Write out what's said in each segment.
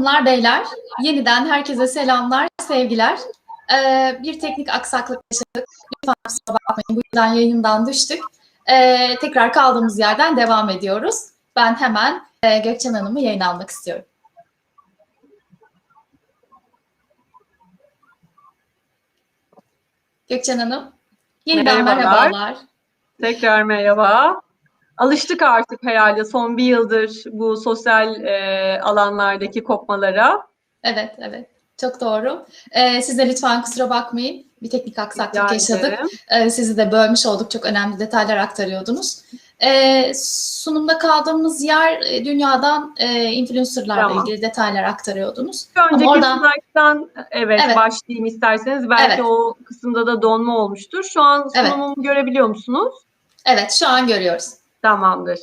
Hanımlar, beyler, yeniden herkese selamlar, sevgiler. Ee, bir teknik aksaklık yaşadık. Lütfen kusura bakmayın, bu yüzden yayından düştük. Ee, tekrar kaldığımız yerden devam ediyoruz. Ben hemen e, Gökçen Hanım'ı yayın almak istiyorum. Gökçen Hanım, yeniden Merhabalar. merhabalar. Tekrar merhaba. Alıştık artık herhalde son bir yıldır bu sosyal e, alanlardaki kopmalara. Evet, evet. Çok doğru. Ee, siz de lütfen kusura bakmayın. Bir teknik aksaklık Rica yaşadık. Ee, sizi de bölmüş olduk. Çok önemli detaylar aktarıyordunuz. Ee, sunumda kaldığımız yer e, dünyadan e, influencerlarla Tamam. ilgili detaylar aktarıyordunuz. Önceki oradan- slayttan evet, Evet. başlayayım isterseniz. Belki Evet. o kısımda da donma olmuştur. Şu an Evet. sunumumu görebiliyor musunuz? Evet, şu an görüyoruz. Tamamdır.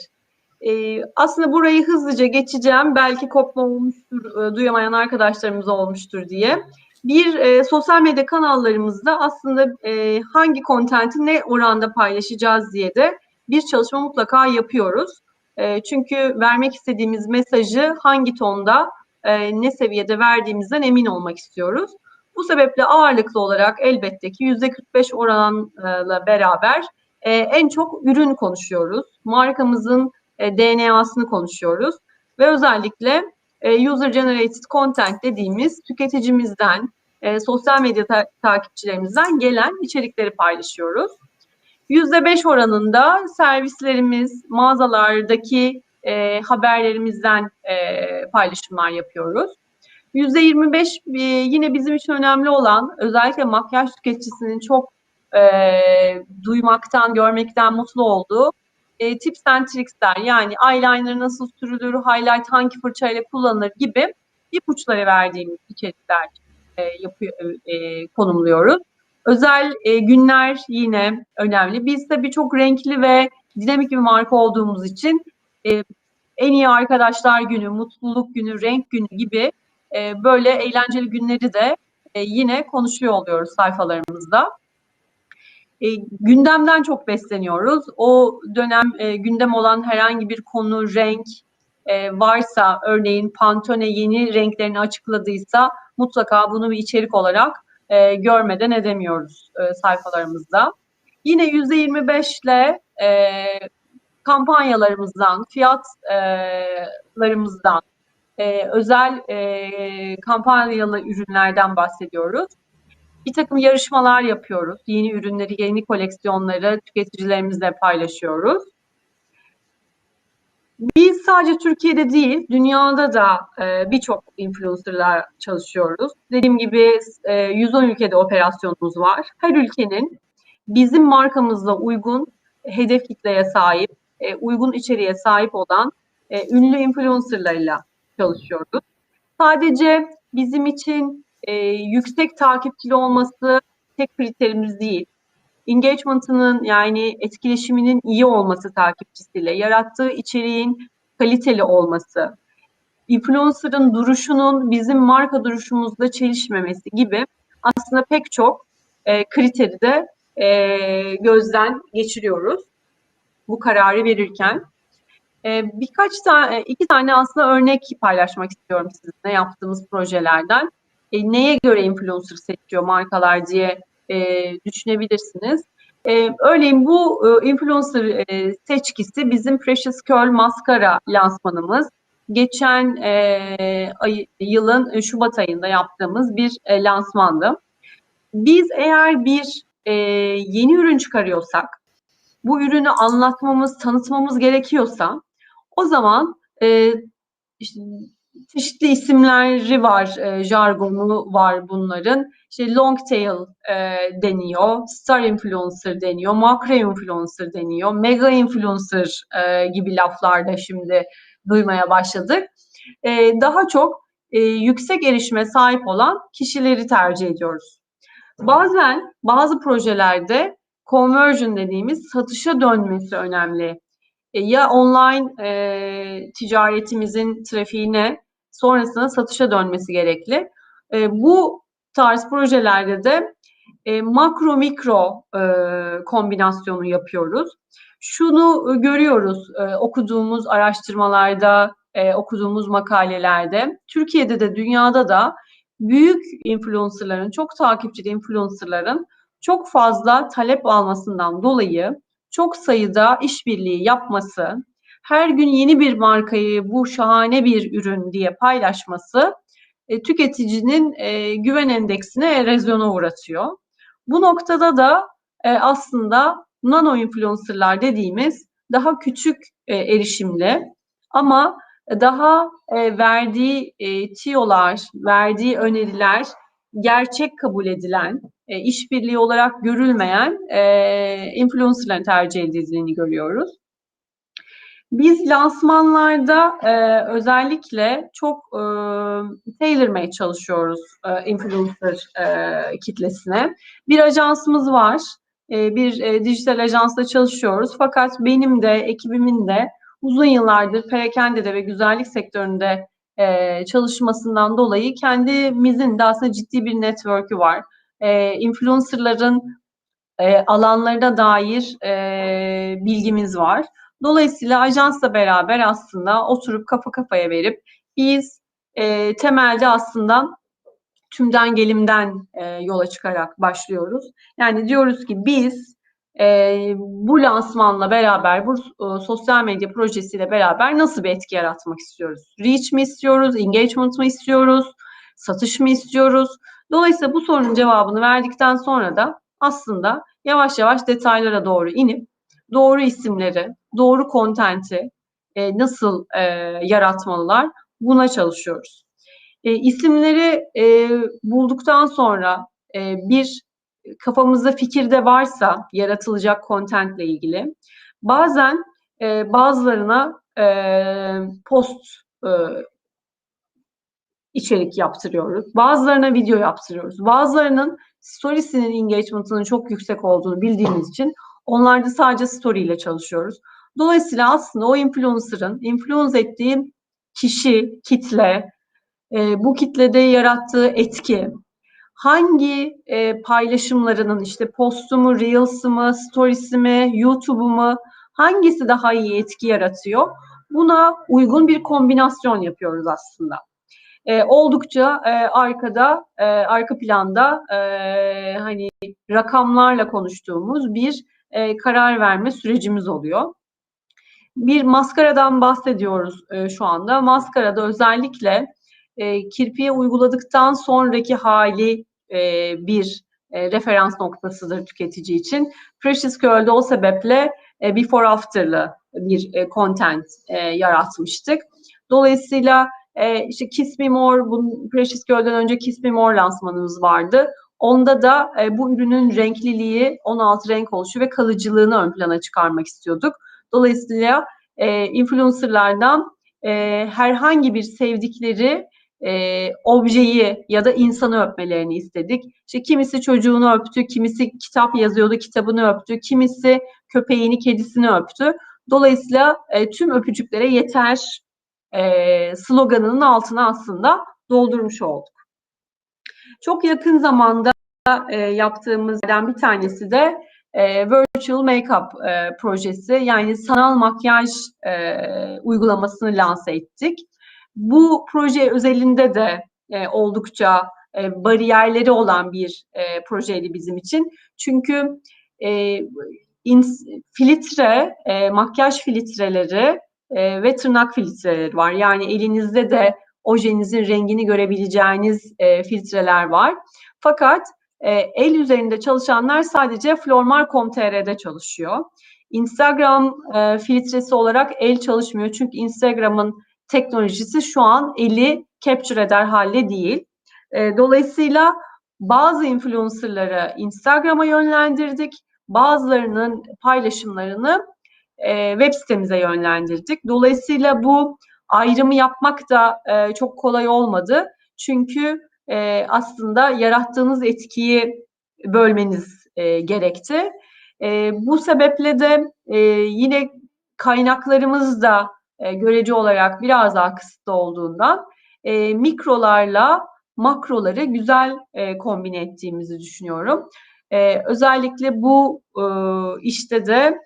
Ee, aslında burayı hızlıca geçeceğim. Belki kopma olmuştur, e, duyamayan arkadaşlarımız olmuştur diye. Bir e, sosyal medya kanallarımızda aslında e, hangi kontenti ne oranda paylaşacağız diye de bir çalışma mutlaka yapıyoruz. E, çünkü vermek istediğimiz mesajı hangi tonda, e, ne seviyede verdiğimizden emin olmak istiyoruz. Bu sebeple ağırlıklı olarak elbette ki %45 oranla beraber e, en çok ürün konuşuyoruz. Markamızın e, DNA'sını konuşuyoruz ve özellikle e, user generated content dediğimiz tüketicimizden, e, sosyal medya ta- takipçilerimizden gelen içerikleri paylaşıyoruz. %5 oranında servislerimiz, mağazalardaki e, haberlerimizden e, paylaşımlar yapıyoruz. %25 e, yine bizim için önemli olan özellikle makyaj tüketicisinin çok e, duymaktan, görmekten mutlu olduğu e, tips and tricksler yani eyeliner nasıl sürülür, highlight hangi fırçayla kullanılır gibi ipuçları verdiğimiz içerikler e, yapıyor, e, konumluyoruz. Özel e, günler yine önemli. Biz tabii çok renkli ve dinamik bir marka olduğumuz için e, en iyi arkadaşlar günü, mutluluk günü, renk günü gibi e, böyle eğlenceli günleri de e, yine konuşuyor oluyoruz sayfalarımızda. E, gündemden çok besleniyoruz. O dönem e, gündem olan herhangi bir konu, renk e, varsa, örneğin Pantone yeni renklerini açıkladıysa mutlaka bunu bir içerik olarak e, görmeden edemiyoruz e, sayfalarımızda. Yine %25 ile e, kampanyalarımızdan, fiyatlarımızdan, e, özel e, kampanyalı ürünlerden bahsediyoruz. Bir takım yarışmalar yapıyoruz. Yeni ürünleri, yeni koleksiyonları tüketicilerimizle paylaşıyoruz. Biz sadece Türkiye'de değil, dünyada da e, birçok influencerlar çalışıyoruz. Dediğim gibi e, 110 ülkede operasyonumuz var. Her ülkenin bizim markamızla uygun hedef kitleye sahip, e, uygun içeriğe sahip olan e, ünlü influencerlarla çalışıyoruz. Sadece bizim için e, yüksek takipçili olması tek kriterimiz değil. Engagement'ının yani etkileşiminin iyi olması takipçisiyle, yarattığı içeriğin kaliteli olması, influencer'ın duruşunun bizim marka duruşumuzla çelişmemesi gibi aslında pek çok e, kriteri de e, gözden geçiriyoruz bu kararı verirken. E, birkaç tane, iki tane aslında örnek paylaşmak istiyorum sizinle yaptığımız projelerden. E, neye göre influencer seçiyor markalar diye e, düşünebilirsiniz. E, örneğin bu e, influencer e, seçkisi bizim Precious Curl Mascara lansmanımız. Geçen e, ay, yılın e, Şubat ayında yaptığımız bir e, lansmandı. Biz eğer bir e, yeni ürün çıkarıyorsak, bu ürünü anlatmamız, tanıtmamız gerekiyorsa, o zaman e, işte, çeşitli isimleri var, e, jargonu var bunların. İşte long tail e, deniyor, star influencer deniyor, makro influencer deniyor, mega influencer e, gibi laflar da şimdi duymaya başladık. E, daha çok e, yüksek erişime sahip olan kişileri tercih ediyoruz. Bazen bazı projelerde conversion dediğimiz satışa dönmesi önemli. E, ya online e, ticaretimizin trafiğine sonrasında satışa dönmesi gerekli. E, bu tarz projelerde de e, makro mikro e, kombinasyonu yapıyoruz. Şunu e, görüyoruz e, okuduğumuz araştırmalarda, e, okuduğumuz makalelerde. Türkiye'de de dünyada da büyük influencerların, çok takipçili influencerların çok fazla talep almasından dolayı çok sayıda işbirliği yapması, her gün yeni bir markayı bu şahane bir ürün diye paylaşması e, tüketicinin e, güven endeksine erozyona uğratıyor. Bu noktada da e, aslında nano influencerlar dediğimiz daha küçük e, erişimli ama daha e, verdiği e, tiyolar, verdiği öneriler gerçek kabul edilen, e, işbirliği olarak görülmeyen e, influencerların tercih edildiğini görüyoruz. Biz lansmanlarda e, özellikle çok e, tailor çalışıyoruz e, influencer e, kitlesine. Bir ajansımız var, e, bir e, dijital ajansla çalışıyoruz. Fakat benim de, ekibimin de uzun yıllardır perakendede ve güzellik sektöründe e, çalışmasından dolayı kendimizin de aslında ciddi bir network'ü var. E, influencerların e, alanlarına dair e, bilgimiz var. Dolayısıyla ajansla beraber aslında oturup kafa kafaya verip biz e, temelde aslında tümden gelimden e, yola çıkarak başlıyoruz. Yani diyoruz ki biz e, bu lansmanla beraber, bu e, sosyal medya projesiyle beraber nasıl bir etki yaratmak istiyoruz? Reach mi istiyoruz, engagement mı istiyoruz, satış mı istiyoruz? Dolayısıyla bu sorunun cevabını verdikten sonra da aslında yavaş yavaş detaylara doğru inip doğru isimleri, doğru kontenti e, nasıl e, yaratmalılar buna çalışıyoruz. E, isimleri e, bulduktan sonra e, bir kafamızda fikir de varsa yaratılacak contentle ilgili bazen e, bazılarına e, post e, içerik yaptırıyoruz. Bazılarına video yaptırıyoruz. Bazılarının storiesinin engagement'ının çok yüksek olduğunu bildiğimiz için onlarda sadece story ile çalışıyoruz. Dolayısıyla aslında o influencer'ın influence ettiği kişi, kitle, e, bu kitlede yarattığı etki, hangi e, paylaşımlarının işte postu mu, reels'ı mı, stories'i mi, YouTube'u mu hangisi daha iyi etki yaratıyor? Buna uygun bir kombinasyon yapıyoruz aslında. E, oldukça e, arkada, e, arka planda e, hani rakamlarla konuştuğumuz bir e, karar verme sürecimiz oluyor. Bir maskaradan bahsediyoruz e, şu anda. Maskarada özellikle e, kirpiye uyguladıktan sonraki hali e, bir e, referans noktasıdır tüketici için. Precious Curl'de o sebeple e, before after'lı bir e, content e, yaratmıştık. Dolayısıyla e, işte Kiss Me More, bu Precious Girl'den önce Kiss Me More lansmanımız vardı. Onda da e, bu ürünün renkliliği, 16 renk oluşu ve kalıcılığını ön plana çıkarmak istiyorduk. Dolayısıyla e, influencerlardan e, herhangi bir sevdikleri e, objeyi ya da insanı öpmelerini istedik. İşte kimisi çocuğunu öptü, kimisi kitap yazıyordu, kitabını öptü, kimisi köpeğini, kedisini öptü. Dolayısıyla e, tüm öpücüklere yeter e, sloganının altına aslında doldurmuş olduk. Çok yakın zamanda e, yaptığımızdan bir tanesi de e, Virtual Makeup e, projesi yani sanal makyaj e, uygulamasını lanse ettik. Bu proje özelinde de e, oldukça e, bariyerleri olan bir e, projeydi bizim için. Çünkü e, ins, filtre, e, makyaj filtreleri e, ve tırnak filtreleri var. Yani elinizde de ojenizin rengini görebileceğiniz e, filtreler var. Fakat e, el üzerinde çalışanlar sadece flormar.com.tr'de çalışıyor. Instagram e, filtresi olarak el çalışmıyor. Çünkü Instagram'ın teknolojisi şu an eli capture eder halde değil. E, dolayısıyla bazı influencerları Instagram'a yönlendirdik. Bazılarının paylaşımlarını e, web sitemize yönlendirdik. Dolayısıyla bu ayrımı yapmak da e, çok kolay olmadı. Çünkü e, aslında yarattığınız etkiyi bölmeniz e, gerekti. E, bu sebeple de e, yine kaynaklarımız da e, görece olarak biraz daha kısıtlı olduğundan e, mikrolarla makroları güzel e, kombine ettiğimizi düşünüyorum. E, özellikle bu e, işte de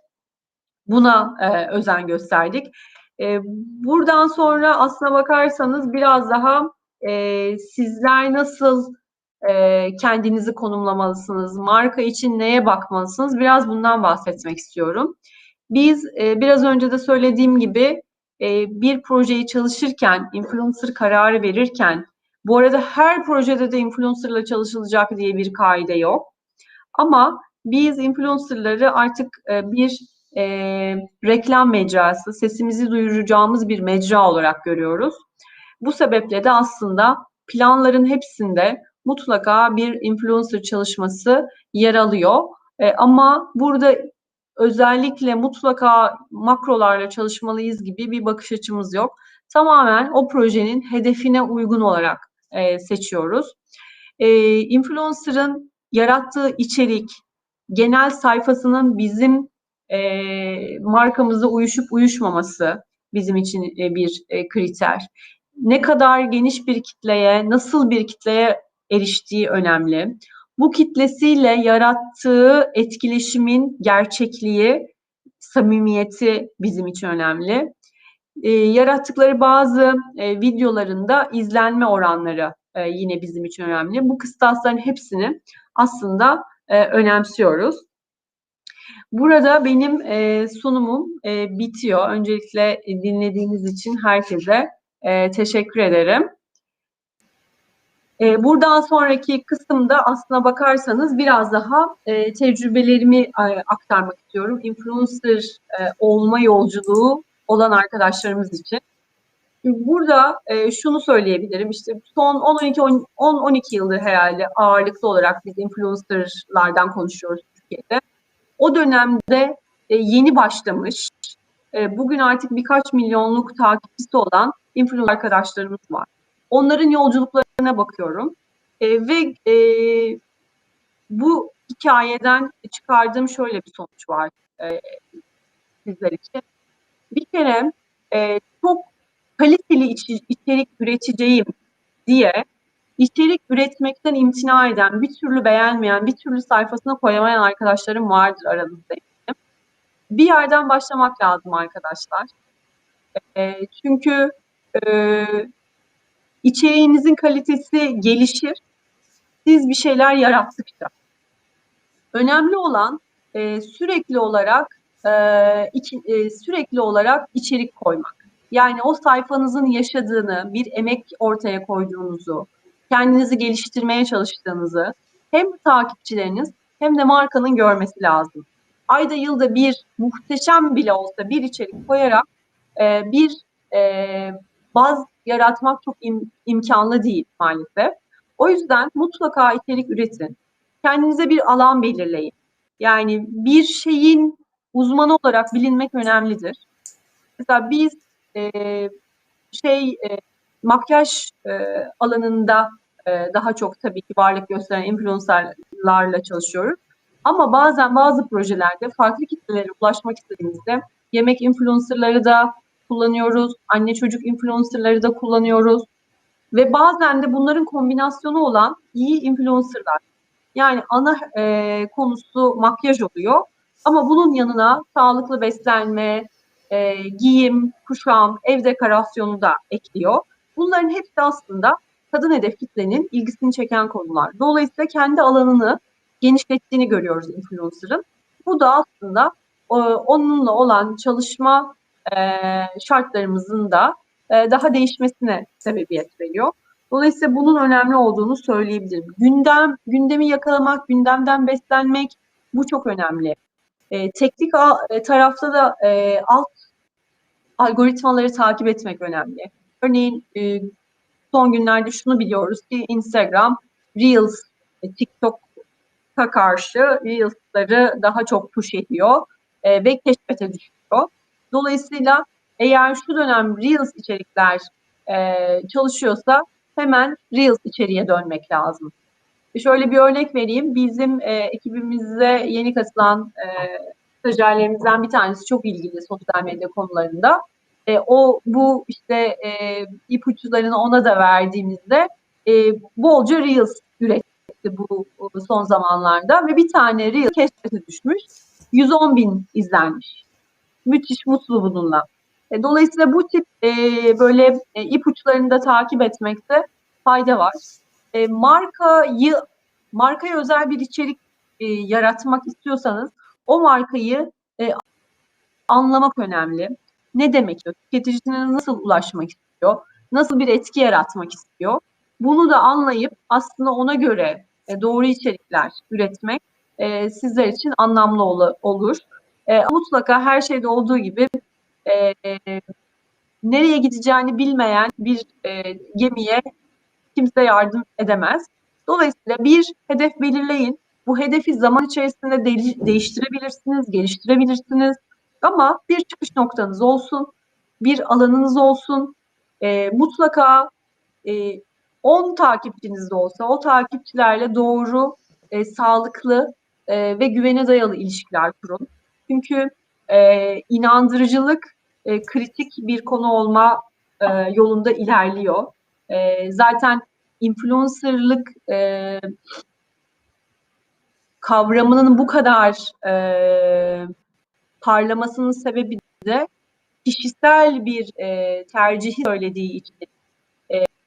buna e, özen gösterdik. E, buradan sonra aslına bakarsanız biraz daha e, sizler nasıl e, kendinizi konumlamalısınız, marka için neye bakmalısınız biraz bundan bahsetmek istiyorum. Biz e, biraz önce de söylediğim gibi e, bir projeyi çalışırken, influencer kararı verirken, bu arada her projede de influencerla çalışılacak diye bir kaide yok. Ama biz influencerları artık e, bir e, reklam mecrası, sesimizi duyuracağımız bir mecra olarak görüyoruz. Bu sebeple de aslında planların hepsinde mutlaka bir influencer çalışması yer alıyor. E, ama burada özellikle mutlaka makrolarla çalışmalıyız gibi bir bakış açımız yok. Tamamen o projenin hedefine uygun olarak e, seçiyoruz. E, influencer'ın yarattığı içerik, genel sayfasının bizim e, markamıza uyuşup uyuşmaması bizim için e, bir e, kriter. Ne kadar geniş bir kitleye, nasıl bir kitleye eriştiği önemli. Bu kitlesiyle yarattığı etkileşimin gerçekliği, samimiyeti bizim için önemli. E, yarattıkları bazı e, videolarında izlenme oranları e, yine bizim için önemli. Bu kıstasların hepsini aslında e, önemsiyoruz. Burada benim e, sunumum e, bitiyor. Öncelikle dinlediğiniz için herkese e, teşekkür ederim. E, buradan sonraki kısımda aslına bakarsanız biraz daha e, tecrübelerimi e, aktarmak istiyorum. Influencer e, olma yolculuğu olan arkadaşlarımız için. Burada e, şunu söyleyebilirim. İşte son 10-12 10-12 yıldır herhalde ağırlıklı olarak biz influencerlardan konuşuyoruz Türkiye'de. O dönemde e, yeni başlamış, e, bugün artık birkaç milyonluk takipçisi olan influencer arkadaşlarımız var. Onların yolculuklarına bakıyorum e, ve bu hikayeden çıkardığım şöyle bir sonuç var sizler için. Bir kere çok kaliteli iç, içerik üreteceğim diye içerik üretmekten imtina eden, bir türlü beğenmeyen, bir türlü sayfasına koyamayan arkadaşlarım vardır aranızda. Bir yerden başlamak lazım arkadaşlar. E, çünkü e, içeriğinizin kalitesi gelişir. Siz bir şeyler yarattıkça. Önemli olan e, sürekli olarak e, iki, e, sürekli olarak içerik koymak. Yani o sayfanızın yaşadığını, bir emek ortaya koyduğunuzu, kendinizi geliştirmeye çalıştığınızı hem takipçileriniz hem de markanın görmesi lazım. Ayda yılda bir muhteşem bile olsa bir içerik koyarak e, bir e, baz yaratmak çok im, imkanlı değil maalesef. O yüzden mutlaka içerik üretin. Kendinize bir alan belirleyin. Yani bir şeyin uzmanı olarak bilinmek önemlidir. Mesela biz e, şey e, makyaj e, alanında daha çok tabii ki varlık gösteren influencerlarla çalışıyoruz. Ama bazen bazı projelerde farklı kitlelere ulaşmak istediğimizde yemek influencerları da kullanıyoruz, anne çocuk influencerları da kullanıyoruz. Ve bazen de bunların kombinasyonu olan iyi influencerlar. Yani ana e, konusu makyaj oluyor. Ama bunun yanına sağlıklı beslenme, e, giyim, kuşam, ev dekorasyonu da ekliyor. Bunların hepsi aslında kadın hedef kitlenin ilgisini çeken konular. Dolayısıyla kendi alanını genişlettiğini görüyoruz influencer'ın. Bu da aslında e, onunla olan çalışma e, şartlarımızın da e, daha değişmesine sebebiyet veriyor. Dolayısıyla bunun önemli olduğunu söyleyebilirim. Gündem, gündemi yakalamak, gündemden beslenmek bu çok önemli. E, teknik e, tarafta da e, alt algoritmaları takip etmek önemli. Örneğin e, son günlerde şunu biliyoruz ki Instagram Reels, e, TikTok'a karşı Reels'ları daha çok push ediyor e, ve keşfete düşüyor. Dolayısıyla eğer şu dönem Reels içerikler e, çalışıyorsa hemen Reels içeriğe dönmek lazım. Şöyle bir örnek vereyim. Bizim e, ekibimize yeni katılan e, stajyerlerimizden bir tanesi çok ilgili sosyal medya konularında. E, o bu işte e, ipuçlarını ona da verdiğimizde e, bolca Reels üretti bu, son zamanlarda ve bir tane Reel keşfete düşmüş. 110 bin izlenmiş. Müthiş mutlu bununla. E, dolayısıyla bu tip e, böyle e, ipuçlarını da takip etmekte fayda var. E, markayı markaya özel bir içerik e, yaratmak istiyorsanız o markayı e, anlamak önemli. Ne demek istiyor? Tüketicine nasıl ulaşmak istiyor? Nasıl bir etki yaratmak istiyor? Bunu da anlayıp aslında ona göre e, doğru içerikler üretmek e, sizler için anlamlı ol, olur. E, mutlaka her şeyde olduğu gibi nereye gideceğini bilmeyen bir gemiye kimse yardım edemez. Dolayısıyla bir hedef belirleyin. Bu hedefi zaman içerisinde de- değiştirebilirsiniz, geliştirebilirsiniz. Ama bir çıkış noktanız olsun, bir alanınız olsun. E, mutlaka e, 10 takipçiniz de olsa o takipçilerle doğru, e, sağlıklı e, ve güvene dayalı ilişkiler kurun. Çünkü e, inandırıcılık e, kritik bir konu olma e, yolunda ilerliyor. E, zaten influencerlık e, kavramının bu kadar e, parlamasının sebebi de kişisel bir e, tercihi söylediği için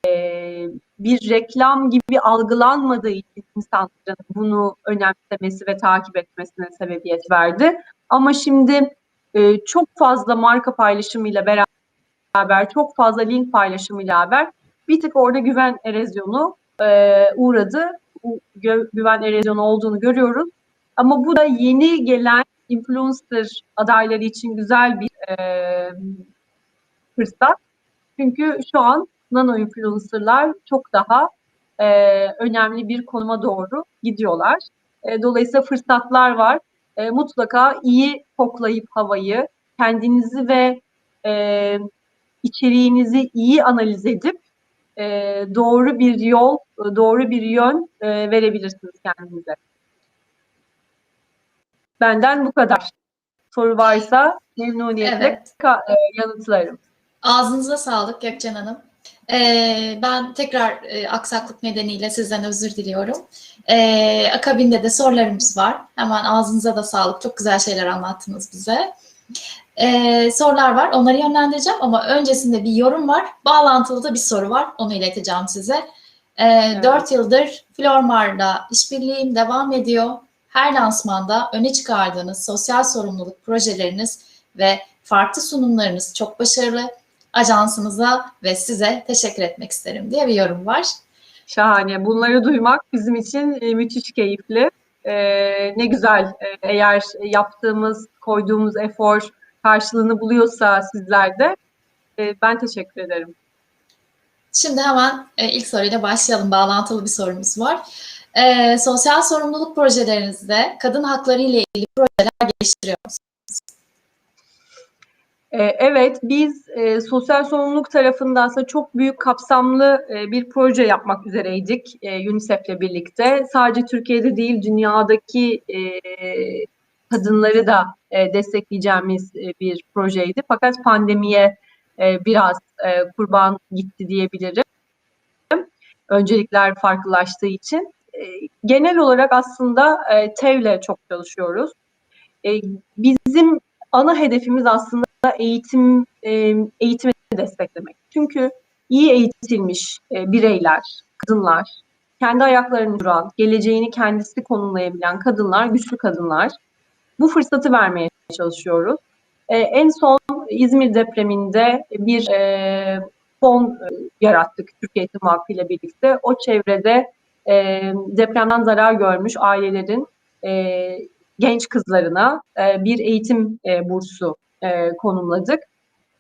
e, bir reklam gibi algılanmadığı için insanların bunu önemsemesi ve takip etmesine sebebiyet verdi. Ama şimdi e, çok fazla marka paylaşımıyla beraber, çok fazla link paylaşımıyla beraber bir tık orada güven erozyonu e, uğradı. Gö- güven erozyonu olduğunu görüyoruz. Ama bu da yeni gelen influencer adayları için güzel bir e, fırsat. Çünkü şu an nano influencerlar çok daha e, önemli bir konuma doğru gidiyorlar. E, dolayısıyla fırsatlar var. E, mutlaka iyi koklayıp havayı, kendinizi ve e, içeriğinizi iyi analiz edip e, doğru bir yol, doğru bir yön e, verebilirsiniz kendinize. Benden bu kadar. Soru varsa memnuniyetle Evet. e, yanıtlarım. Ağzınıza sağlık Gökçen Hanım. Ee, ben tekrar e, aksaklık nedeniyle sizden özür diliyorum. Ee, akabinde de sorularımız var. Hemen ağzınıza da sağlık. Çok güzel şeyler anlattınız bize. Ee, sorular var. Onları yönlendireceğim ama öncesinde bir yorum var. Bağlantılı da bir soru var. Onu ileteceğim size. Ee, 4 yıldır Flormar'da işbirliğim devam ediyor. Her lansmanda öne çıkardığınız sosyal sorumluluk projeleriniz ve farklı sunumlarınız çok başarılı. Ajansınıza ve size teşekkür etmek isterim diye bir yorum var. Şahane. Bunları duymak bizim için e, müthiş keyifli. E, ne güzel e, eğer yaptığımız, koyduğumuz efor karşılığını buluyorsa sizlerde. E, ben teşekkür ederim. Şimdi hemen e, ilk soruyla başlayalım. Bağlantılı bir sorumuz var. E, sosyal sorumluluk projelerinizde kadın hakları ile ilgili projeler geliştiriyor musunuz? E, evet, biz e, sosyal sorumluluk tarafında aslında çok büyük kapsamlı e, bir proje yapmak üzereydik e, UNICEF'le birlikte. Sadece Türkiye'de değil, dünyadaki e, kadınları da e, destekleyeceğimiz e, bir projeydi. Fakat pandemiye e, biraz e, kurban gitti diyebilirim. Öncelikler farklılaştığı için. E, genel olarak aslında e, TEV'le çok çalışıyoruz. E, bizim ana hedefimiz aslında eğitim e, eğitimi desteklemek. Çünkü iyi eğitilmiş e, bireyler, kadınlar, kendi ayaklarını duran, geleceğini kendisi konumlayabilen kadınlar, güçlü kadınlar. Bu fırsatı vermeye çalışıyoruz. E, en son İzmir depreminde bir e, fon e, yarattık Türkiye Eğitim Vakfı ile birlikte. O çevrede e, depremden zarar görmüş ailelerin e, genç kızlarına e, bir eğitim e, bursu e, konumladık.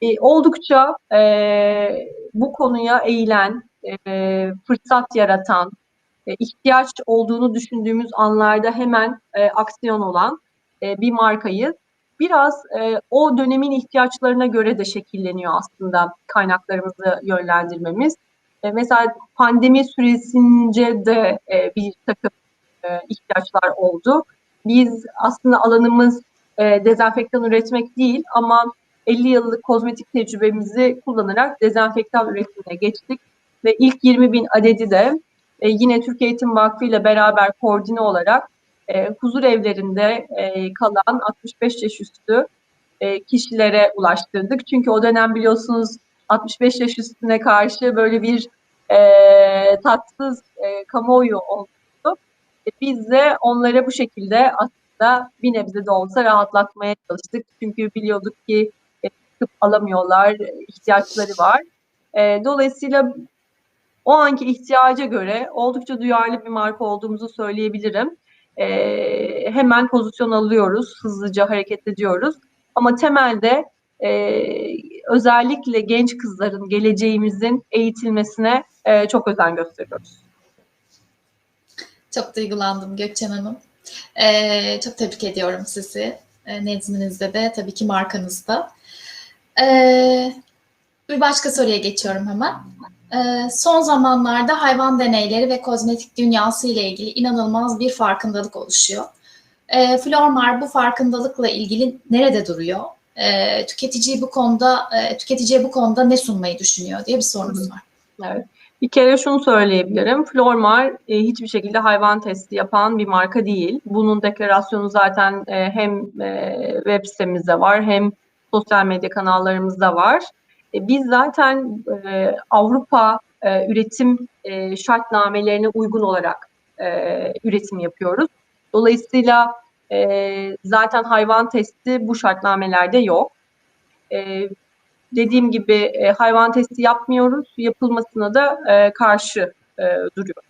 E, oldukça e, bu konuya eğilen, e, fırsat yaratan, e, ihtiyaç olduğunu düşündüğümüz anlarda hemen e, aksiyon olan e, bir markayız. biraz e, o dönemin ihtiyaçlarına göre de şekilleniyor aslında kaynaklarımızı yönlendirmemiz. E, mesela pandemi süresince de e, bir takım e, ihtiyaçlar oldu. Biz aslında alanımız e, dezenfektan üretmek değil ama 50 yıllık kozmetik tecrübemizi kullanarak dezenfektan üretimine geçtik ve ilk 20 bin adedi de yine Türk Eğitim Vakfı ile beraber koordine olarak e, huzur evlerinde kalan 65 yaş üstü kişilere ulaştırdık. Çünkü o dönem biliyorsunuz 65 yaş üstüne karşı böyle bir e, tatsız e, kamuoyu oldu. E, biz de onlara bu şekilde aslında bir nebze de olsa rahatlatmaya çalıştık. Çünkü biliyorduk ki e, tıp alamıyorlar, ihtiyaçları var. E, dolayısıyla o anki ihtiyaca göre oldukça duyarlı bir marka olduğumuzu söyleyebilirim. E, hemen pozisyon alıyoruz, hızlıca hareket ediyoruz. Ama temelde e, özellikle genç kızların, geleceğimizin eğitilmesine e, çok özen gösteriyoruz. Çok duygulandım Gökçen Hanım. Ee, çok tebrik ediyorum sizi. Ee, nezdinizde de tabii ki markanızda. Ee, bir başka soruya geçiyorum hemen. Ee, son zamanlarda hayvan deneyleri ve kozmetik dünyası ile ilgili inanılmaz bir farkındalık oluşuyor. Ee, Flormar bu farkındalıkla ilgili nerede duruyor? Ee, tüketiciyi bu konuda e, tüketiciye bu konuda ne sunmayı düşünüyor diye bir sorumuz var. Evet. Bir kere şunu söyleyebilirim. Flormar e, hiçbir şekilde hayvan testi yapan bir marka değil. Bunun deklarasyonu zaten e, hem e, web sitemizde var hem sosyal medya kanallarımızda var. E, biz zaten e, Avrupa e, üretim e, şartnamelerine uygun olarak e, üretim yapıyoruz. Dolayısıyla e, zaten hayvan testi bu şartnamelerde yok. E, dediğim gibi e, hayvan testi yapmıyoruz. Yapılmasına da e, karşı e, duruyor.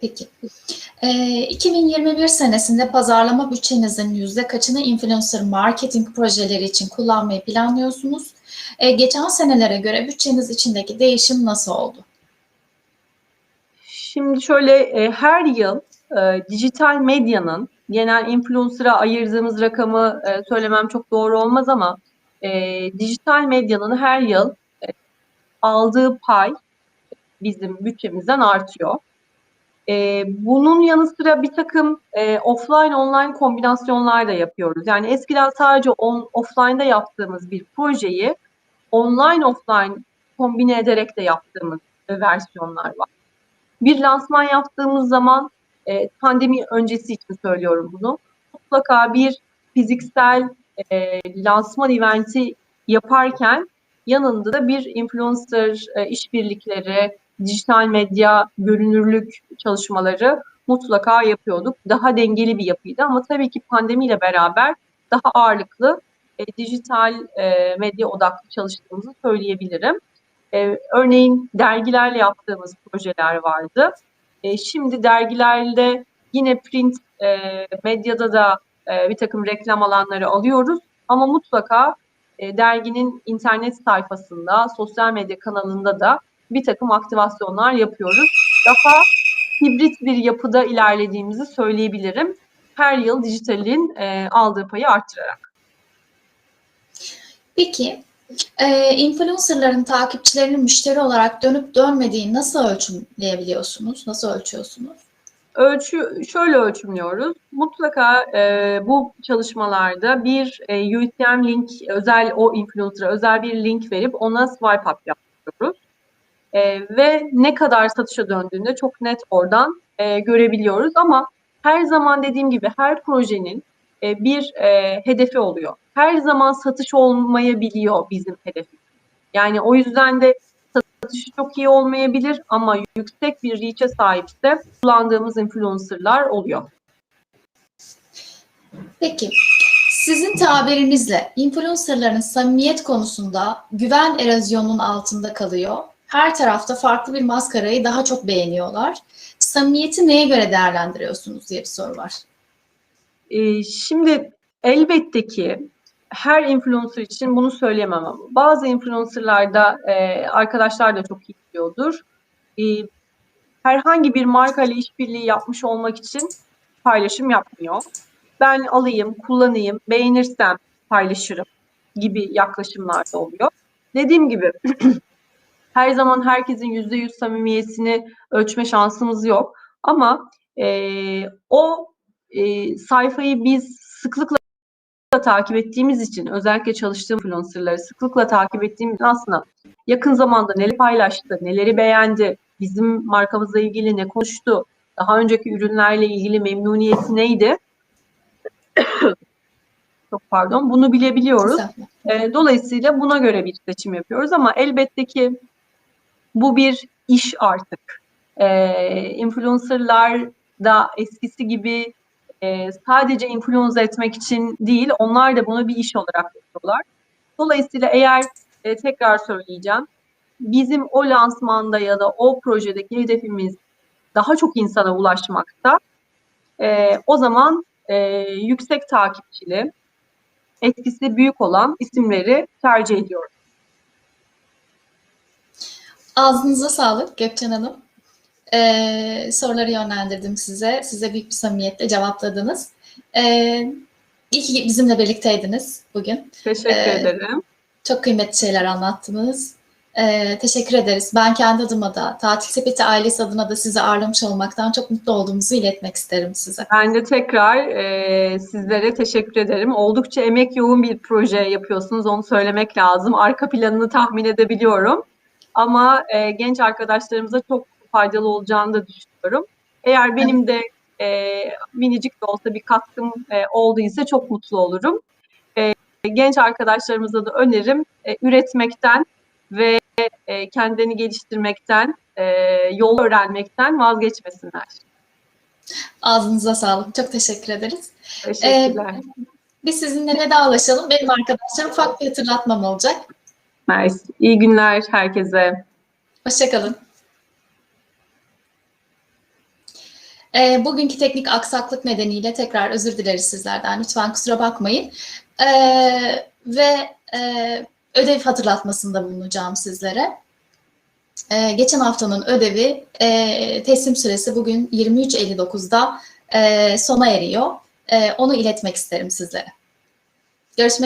Peki. E, 2021 senesinde pazarlama bütçenizin yüzde kaçını influencer marketing projeleri için kullanmayı planlıyorsunuz? E, geçen senelere göre bütçeniz içindeki değişim nasıl oldu? Şimdi şöyle e, her yıl e, dijital medyanın genel influencer'a ayırdığımız rakamı e, söylemem çok doğru olmaz ama e, dijital medyanın her yıl e, aldığı pay bizim bütçemizden artıyor. E, bunun yanı sıra bir takım e, offline online kombinasyonlar da yapıyoruz. Yani eskiden sadece on, offline'da yaptığımız bir projeyi online offline kombine ederek de yaptığımız e, versiyonlar var. Bir lansman yaptığımız zaman e, pandemi öncesi için söylüyorum bunu. Mutlaka bir fiziksel e, lansman eventi yaparken yanında da bir influencer e, işbirlikleri, dijital medya görünürlük çalışmaları mutlaka yapıyorduk. Daha dengeli bir yapıydı ama tabii ki pandemiyle beraber daha ağırlıklı e, dijital e, medya odaklı çalıştığımızı söyleyebilirim. E, örneğin dergilerle yaptığımız projeler vardı. E, şimdi dergilerde yine print e, medyada da e, bir takım reklam alanları alıyoruz. Ama mutlaka e, derginin internet sayfasında, sosyal medya kanalında da bir takım aktivasyonlar yapıyoruz. Daha hibrit bir yapıda ilerlediğimizi söyleyebilirim. Her yıl dijitalin e, aldığı payı arttırarak. Peki, e, influencerların takipçilerinin müşteri olarak dönüp dönmediğini nasıl ölçümleyebiliyorsunuz? Nasıl ölçüyorsunuz? Ölçü şöyle ölçümlüyoruz. Mutlaka e, bu çalışmalarda bir e, UTM link, özel o influencer'a özel bir link verip ona swipe up yapıyoruz. E, ve ne kadar satışa döndüğünde çok net oradan e, görebiliyoruz. Ama her zaman dediğim gibi her projenin e, bir e, hedefi oluyor. Her zaman satış olmayabiliyor bizim hedefimiz. Yani o yüzden de satışı çok iyi olmayabilir ama yüksek bir reach'e sahipse kullandığımız influencerlar oluyor. Peki, sizin tabirinizle influencerların samimiyet konusunda güven erozyonunun altında kalıyor. Her tarafta farklı bir maskarayı daha çok beğeniyorlar. Samimiyeti neye göre değerlendiriyorsunuz diye bir soru var. Ee, şimdi elbette ki her influencer için bunu söyleyemem ama bazı influencerlarda e, arkadaşlar da çok iyi biliyordur. E, herhangi bir marka ile işbirliği yapmış olmak için paylaşım yapmıyor. ben alayım, kullanayım, beğenirsem paylaşırım gibi yaklaşımlar da oluyor. Dediğim gibi her zaman herkesin yüzde yüz samimiyetini ölçme şansımız yok. Ama e, o e, sayfayı biz sıklıkla takip ettiğimiz için özellikle çalıştığım influencerları sıklıkla takip ettiğimiz aslında yakın zamanda neleri paylaştı, neleri beğendi, bizim markamızla ilgili ne konuştu, daha önceki ürünlerle ilgili memnuniyeti neydi? Çok pardon. Bunu bilebiliyoruz. E, dolayısıyla buna göre bir seçim yapıyoruz ama elbette ki bu bir iş artık. E, influencerlar da eskisi gibi e, sadece influence etmek için değil, onlar da bunu bir iş olarak yapıyorlar. Dolayısıyla eğer e, tekrar söyleyeceğim, bizim o lansmanda ya da o projedeki hedefimiz daha çok insana ulaşmakta, e, o zaman e, yüksek takipçili, etkisi büyük olan isimleri tercih ediyorum. Ağzınıza sağlık Gökçen Hanım. Ee, soruları yönlendirdim size. Size büyük bir samimiyetle cevapladınız. Ee, iyi ki bizimle birlikteydiniz bugün. Teşekkür Ee, ederim. Çok kıymetli şeyler anlattınız. Ee, teşekkür ederiz. Ben kendi adıma da, Tatil Sepeti ailesi adına da sizi ağırlamış olmaktan çok mutlu olduğumuzu iletmek isterim size. Ben de tekrar e, sizlere teşekkür ederim. Oldukça emek yoğun bir proje yapıyorsunuz, onu söylemek lazım. Arka planını tahmin edebiliyorum. Ama e, genç arkadaşlarımıza çok faydalı olacağını da düşünüyorum. Eğer benim de e, minicik de olsa bir katkım e, olduysa çok mutlu olurum. E, genç arkadaşlarımıza da önerim e, üretmekten ve e, kendini geliştirmekten, e, yol öğrenmekten vazgeçmesinler. Ağzınıza sağlık. Çok teşekkür ederiz. Teşekkürler. Biz sizinle vedalaşalım. Benim arkadaşlarım ufak bir hatırlatmam olacak. Nice. İyi günler herkese. Hoşçakalın. E, bugünkü teknik aksaklık nedeniyle tekrar özür dileriz sizlerden. Lütfen kusura bakmayın. E, ve e, ödev hatırlatmasında bulunacağım sizlere. E, geçen haftanın ödevi e, teslim süresi bugün 23.59'da e, sona eriyor. E, onu iletmek isterim sizlere. Görüşmek